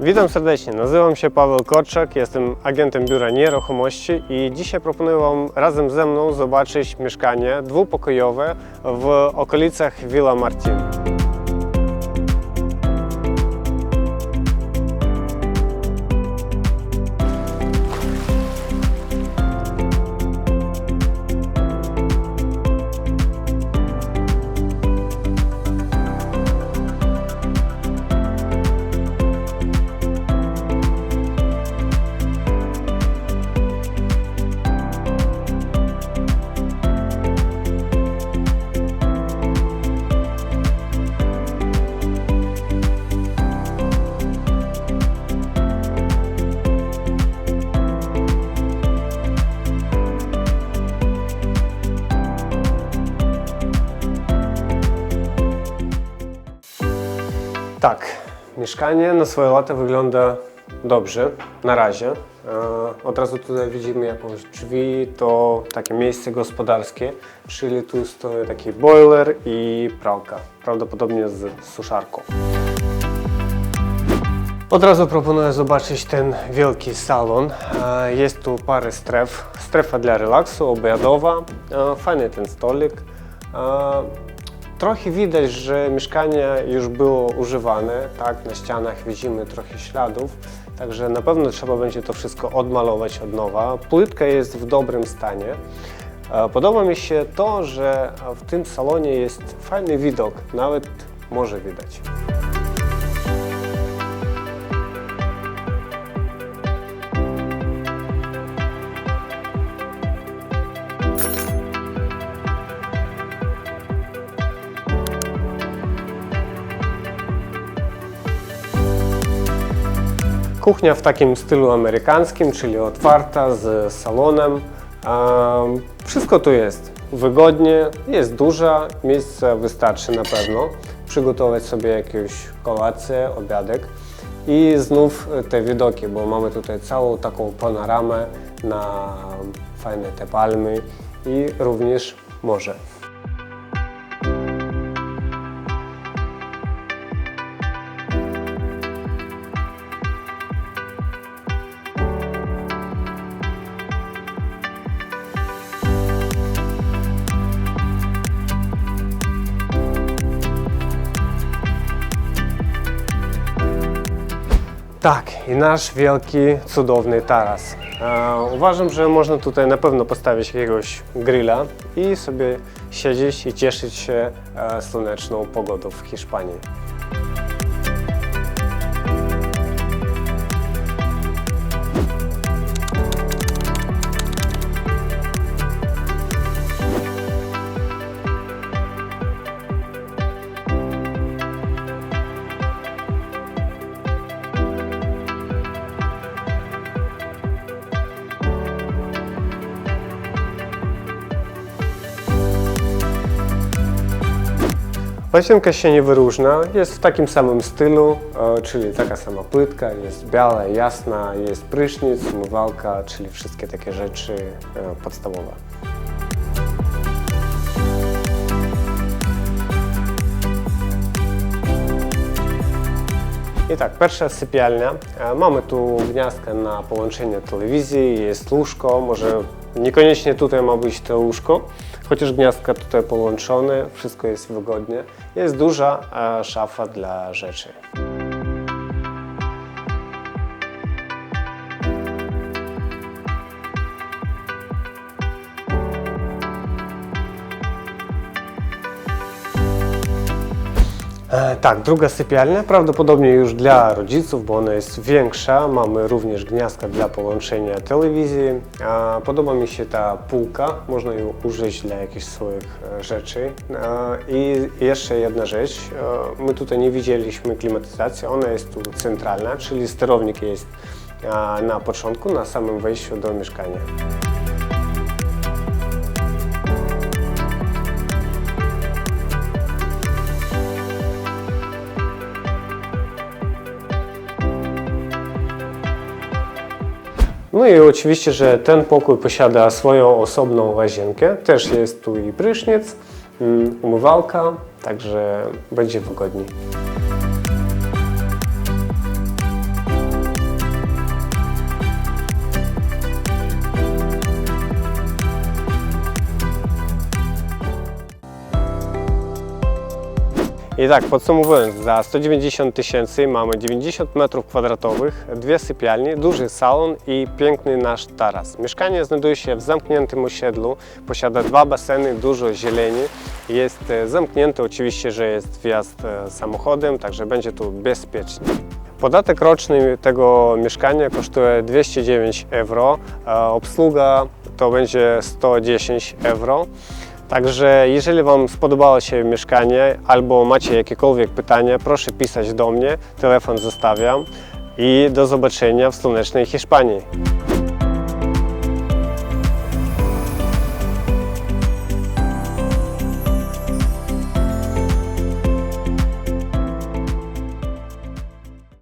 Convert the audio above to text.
Witam serdecznie, nazywam się Paweł Korczak, jestem agentem Biura Nieruchomości i dzisiaj proponuję Wam razem ze mną zobaczyć mieszkanie dwupokojowe w okolicach Villa Martin. Tak, mieszkanie na swoje lata wygląda dobrze, na razie. E, Od razu tutaj widzimy jakąś drzwi, to takie miejsce gospodarskie, czyli tu stoi taki boiler i pralka, prawdopodobnie z suszarką. Od razu proponuję zobaczyć ten wielki salon. E, Jest tu parę stref. Strefa dla relaksu, obiadowa. E, Fajny ten stolik. Trochę widać, że mieszkanie już było używane, tak, na ścianach widzimy trochę śladów, także na pewno trzeba będzie to wszystko odmalować od nowa. Płytka jest w dobrym stanie. E, Podoba mi się to, że w tym salonie jest fajny widok, nawet może widać. Kuchnia w takim stylu amerykańskim, czyli otwarta, z salonem. Em, Wszystko tu jest wygodnie, jest duża, miejsca wystarczy na pewno. Przygotować sobie jakąś kolację, obiadek. I znów te widoki, bo mamy tutaj całą taką panoramę na fajne te palmy i również morze. Tak, i nasz wielki, cudowny taras. E, uważam, że można tutaj na pewno postawić jakiegoś grilla i sobie siedzieć i cieszyć się e, słoneczną pogodą w Hiszpanii. Łazienka się nie wyróżnia, jest w takim samym stylu, e, czyli taka sama płytka, jest biała, jasna, jest prysznic, umywalka, czyli wszystkie takie rzeczy e, podstawowe. I tak, pierwsza sypialnia. E, Mamy tu gniazdkę na połączenie telewizji, jest łóżko, może niekoniecznie tutaj ma być to łóżko, chociaż gniazdka tutaj połączone, wszystko jest wygodnie. Jest duża szafa dla rzeczy. Tak, druga sypialnia, prawdopodobnie już dla rodziców, bo ona jest większa. Mamy również gniazdka dla połączenia telewizji. E, Podoba mi się ta półka, można ją użyć dla jakichś swoich e, rzeczy. E, I jeszcze jedna rzecz, e, my tutaj nie widzieliśmy klimatyzacji, ona jest tu centralna, czyli sterownik jest e, na początku, na samym wejściu do mieszkania. No i oczywiście, że ten pokój posiada swoją osobną łazienkę. Też jest tu i prysznic, mm, umywalka, także będzie wygodniej. I tak, podsumowując, za 190 tysięcy mamy 90 metrów kwadratowych, dwie sypialnie, duży salon i piękny nasz taras. Mieszkanie znajduje się w zamkniętym osiedlu, posiada dwa baseny, dużo zieleni, jest e, zamknięte, oczywiście, że jest wjazd e, samochodem, także będzie tu bezpiecznie. Podatek roczny tego mieszkania kosztuje 209 euro, obsługa to będzie 110 euro. Także jeżeli Wam spodobało się mieszkanie albo macie jakiekolwiek pytania, proszę pisać do mnie, telefon zostawiam i do zobaczenia w słonecznej Hiszpanii.